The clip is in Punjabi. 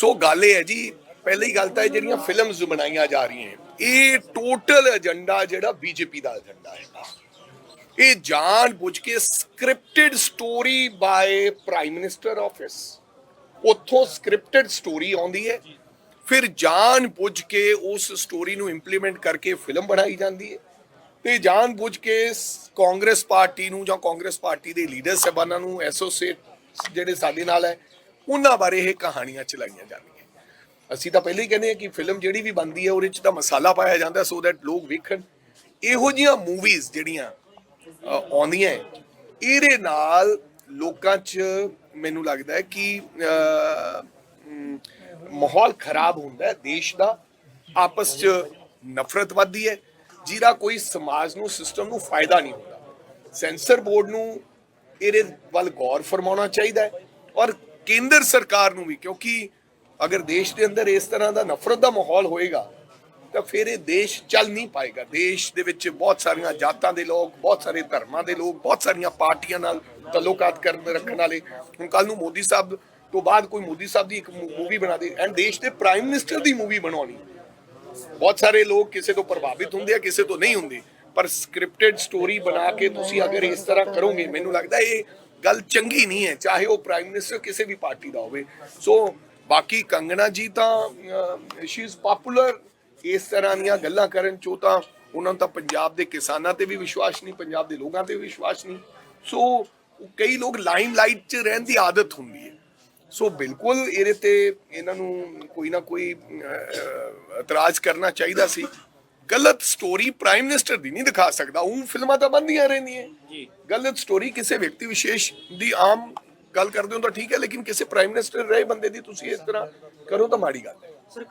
ਸੋ ਗੱਲ ਇਹ ਹੈ ਜੀ, ਪਹਿਲੀ ਗੱਲ ਤਾਂ ਇਹ ਜਿਹੜੀਆਂ ਫਿਲਮਸ ਬਣਾਈਆਂ ਜਾ ਰਹੀਆਂ ਇਹ ਟੋਟਲ ਏਜੰਡਾ ਜਿਹੜਾ ਬੀਜੇਪੀ ਦਾ ਏਜੰਡਾ ਹੈ। ਇਹ ਜਾਣ ਬੁੱਝ ਕੇ scripted story by prime minister office ਉੱਥੋਂ ਸਕ੍ਰਿਪਟਡ ਸਟੋਰੀ ਆਉਂਦੀ ਹੈ, ਫਿਰ ਜਾਣ ਬੁੱਝ ਕੇ ਉਸ ਸਟੋਰੀ ਨੂੰ ਇੰਪਲੀਮੈਂਟ ਕਰਕੇ ਫਿਲਮ ਬਣਾਈ ਜਾਂਦੀ ਹੈ। ਤੇ ਜਾਣ ਬੁੱਝ ਕੇ ਕਾਂਗਰਸ ਪਾਰਟੀ ਨੂੰ ਜਾਂ ਕਾਂਗਰਸ ਪਾਰਟੀ ਦੇ ਲੀਡਰ ਸਹਿਬਾਨਾਂ ਨੂੰ ਐਸੋਸੀਏਟ ਜਿਹੜੇ ਸਾਡੇ ਨਾਲ ਹੈ ਉਹਨਾਂ ਬਾਰੇ ਇਹ ਕਹਾਣੀਆਂ ਚਲਾਈਆਂ ਜਾਂਦੀਆਂ। ਅਸੀਂ ਤਾਂ ਪਹਿਲਾਂ ਹੀ ਕਹਿੰਦੇ ਹਾਂ ਕਿ ਫਿਲਮ ਜਿਹੜੀ ਵੀ ਬਣਦੀ ਹੈ ਉਹਦੇ ਵਿੱਚ ਤਾਂ ਮਸਾਲਾ ਪਾਇਆ ਜਾਂਦਾ ਸੋ ਦੈਟ ਲੋਕ ਵੇਖਣ। ਇਹੋ ਜਿਹੀਆਂ ਮੂਵੀਜ਼ ਜਿਹੜੀਆਂ ਆਉਂਦੀਆਂ ਹੈ, ਇਹਦੇ ਨਾਲ ਲੋਕਾਂ 'ਚ ਮੈਨੂੰ ਲੱਗਦਾ ਹੈ ਕਿ ਮਾਹੌਲ ਖਰਾਬ ਹੁੰਦਾ ਹੈ ਦੇਸ਼ ਦਾ। ਆਪਸ 'ਚ ਨਫ਼ਰਤ ਵੱਧਦੀ ਹੈ ਜਿਹਦਾ ਕੋਈ ਸਮਾਜ ਨੂੰ ਸਿਸਟਮ ਨੂੰ ਫਾਇਦਾ ਨਹੀਂ ਹੁੰਦਾ। ਸੈਂਸਰ ਬੋਰਡ ਨੂੰ ਇਹਦੇ ਵੱਲ ਗੌਰ ਫਰਮਾਉਣਾ ਚਾਹੀਦਾ ਹੈ ਔਰ ਕੇਂਦਰ ਸਰਕਾਰ ਨੂੰ ਵੀ, ਕਿਉਂਕਿ ਅਗਰ ਦੇਸ਼ ਦੇ ਅੰਦਰ ਇਸ ਤਰ੍ਹਾਂ ਦਾ ਨਫ਼ਰਤ ਦਾ ਮਾਹੌਲ ਹੋਏਗਾ, ਤਾਂ ਫਿਰ ਇਹ ਦੇਸ਼ ਚੱਲ ਨਹੀਂ ਪਾਏਗਾ। ਦੇਸ਼ ਦੇ ਵਿੱਚ ਬਹੁਤ ਸਾਰੀਆਂ ਜਾਤਾਂ ਦੇ ਲੋਕ, ਬਹੁਤ ਸਾਰੇ ਧਰਮਾਂ ਦੇ ਲੋਕ, ਬਹੁਤ ਸਾਰੀਆਂ ਪਾਰਟੀਆਂ ਨਾਲ ਤਾਲੁਕਾਤ ਕਰਨ ਰੱਖਣ ਵਾਲੇ। ਹੁਣ ਕੱਲ ਨੂੰ ਮੋਦੀ ਸਾਹਿਬ ਤੋਂ ਬਾਅਦ ਕੋਈ ਮੋਦੀ ਸਾਹਿਬ ਦੀ ਇੱਕ ਮੂਵੀ ਬਣਾ ਦੇ, ਐਂਡ ਦੇਸ਼ ਦੇ ਪ੍ਰਾਈਮ ਮਿਨਿਸਟਰ ਦੀ ਮੂਵੀ ਬਣਾਉਣੀ। ਬਹੁਤ ਸਾਰੇ ਲੋਕ ਕਿਸੇ ਤੋਂ ਪ੍ਰਭਾਵਿਤ ਹੁੰਦੇ ਆ, ਕਿਸੇ ਤੋਂ ਨਹੀਂ ਹੁੰਦੇ। ਪਰ ਸਕ੍ਰਿਪਟਡ ਸਟੋਰੀ ਬਣਾ ਕੇ ਤੁਸੀਂ ਅਗਰ ਇਸ ਤਰ੍ਹਾਂ ਕਰੋਗੇ, ਮੈਨੂੰ ਲੱਗਦਾ ਇਹ ਗੱਲ ਚੰਗੀ ਨਹੀਂ ਹੈ, ਚਾਹੇ ਉਹ ਪ੍ਰਾਈਮ ਮਿਨਿਸਟਰ ਕਿਸੇ ਵੀ ਪਾਰਟੀ ਦਾ ਹੋਵੇ। ਸੋ ਬਾਕੀ ਕੰਗਣਾ ਜੀ ਤਾਂ ਸ਼ੀ ਇਜ਼ ਪਪੂਲਰ ਇਸ ਤਰ੍ਹਾਂ ਦੀਆਂ ਗੱਲਾਂ ਕਰਨ ਚੋਂ ਤਾਂ ਉਹਨਾਂ ਤਾਂ ਪੰਜਾਬ ਦੇ ਕਿਸਾਨਾਂ ਤੇ ਵੀ ਵਿਸ਼ਵਾਸ ਨਹੀਂ, ਪੰਜਾਬ ਦੇ ਲੋਕਾਂ ਤੇ ਵੀ ਵਿਸ਼ਵਾਸ ਨਹੀਂ। ਸੋ ਕਈ ਲੋਕ ਲਾਈਮ ਲਾਈਟ 'ਚ ਰਹਿਣ ਦੀ ਆਦਤ ਹੁੰਦੀ ਹੈ। ਸੋ ਬਿਲਕੁਲ ਇਹਦੇ ਤੇ ਇਹਨਾਂ ਨੂੰ ਕੋਈ ਨਾ ਕੋਈ ਇਤਰਾਜ਼ ਕਰਨਾ ਚਾਹੀਦਾ ਸੀ। ਗਲਤ ਸਟੋਰੀ ਪ੍ਰਾਈਮ ਮਿਨਿਸਟਰ ਦੀ ਨਹੀਂ ਦਿਖਾ ਸਕਦਾ। ਉਹ ਫਿਲਮਾਂ ਤਾਂ ਬੰਦੀਆਂ ਰਹਿੰਦੀਆਂ। ਜੀ। ਗਲਤ ਸਟੋਰੀ ਕਿਸੇ ਵਿਅਕਤੀ ਵਿਸ਼ੇਸ਼ ਦੀ ਆਮ ਗੱਲ ਕਰਦੇ ਹੋ ਤਾਂ ਠੀਕ ਹੈ ਲੇਕਿਨ ਕਿਸੇ ਪ੍ਰਾਈਮ ਮਿਨਿਸਟਰ ਰਹੇ ਬੰਦੇ ਦੀ ਤੁਸੀਂ ਇਸ ਤਰ੍ਹਾਂ ਕਰੋ ਤਾਂ ਮਾੜੀ ਗੱਲ ਹੈ।